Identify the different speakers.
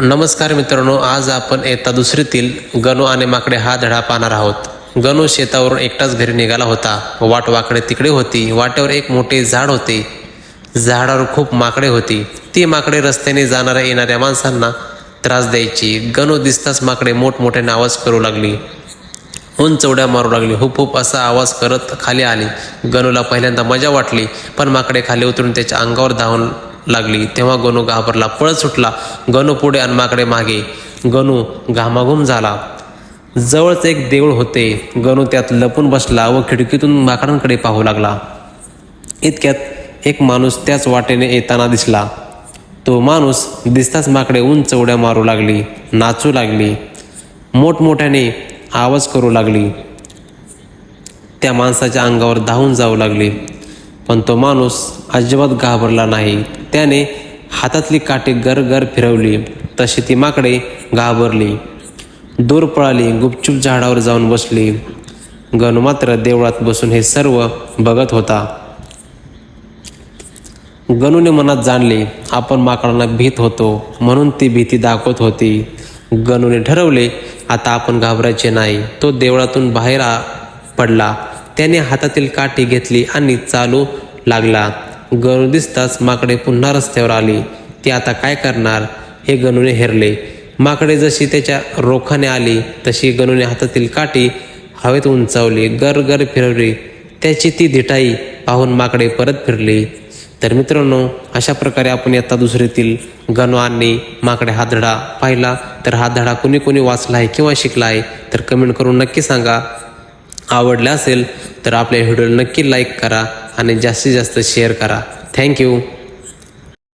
Speaker 1: नमस्कार मित्रांनो आज आपण येता दुसरीतील गणू आणि माकडे हा धडा पाहणार आहोत. गणू शेतावरून एकटाच घरी निघाला होता. वाट वाकडे तिकडे होती. वाटेवर एक मोठे झाड होते. झाडावर खूप माकडे होती. ती माकडे रस्त्याने जाणाऱ्या येणाऱ्या माणसांना त्रास द्यायची. गणू दिसताच माकडे मोठमोठ्याने आवाज करू लागली. उंच उड्या मारू लागली. हुप हुप असा आवाज करत खाली आली. गणूला पहिल्यांदा मजा वाटली पण माकडे खाली उतरून त्याच्या अंगावर धावून लागली. तेव्हा गणू घाबरला. पळत सुटला. गणू पुढे आणि माकडे मागे. गणू घामाघूम झाला. जवळच एक देऊळ होते. गणू त्यात लपून बसला व खिडकीतून माकडांकडे पाहू लागला. इतक्यात एक माणूस त्याच वाटेने येताना दिसला. तो माणूस दिसताच माकडे उंच उड्या मारू लागली नाचू लागली मोठमोठ्याने आवाज करू लागली. त्या माणसाच्या अंगावर धावून जाऊ लागली. पण तो माणूस अजिबात घाबरला नाही. त्याने हातातली काठी गर गर फिरवली तशी ती माकडे घाबरली. दूर पळाली गुपचूप झाडावर जाऊन बसली. गणू मात्र देवळात बसून हे सर्व बघत होता. गणूने मनात जाणले आपण माकडांना भीत होतो म्हणून ती भीती दाखवत होती. गणूने ठरवले आता आपण घाबरायचे नाही. तो देवळातून बाहेर पडला. त्याने हातातील काठी घेतली आणि चालू लागला. गणू दिसताच माकडे पुन्हा रस्त्यावर आली. ती आता काय करणार? हे गणूने हेरले. माकडे जशी त्याच्या रोखाने आली तशी गणूने हातातील काठी हवेत उंचावली गर गर फिरवली. त्याची ती धिटाई पाहून माकडे परत फिरली. तर मित्रांनो अशा प्रकारे आपण आता दुसरीतील गणू आणि माकडे हा धडा पाहिला. तर हा धडा कोणी कोणी वाचला आहे किंवा शिकला आहे तर कमेंट करून नक्की सांगा. आवडला असेल तर आपल्या व्हिडिओला नक्की लाईक करा. आणि जास्तीत जास्त शेअर करा. थँक्यू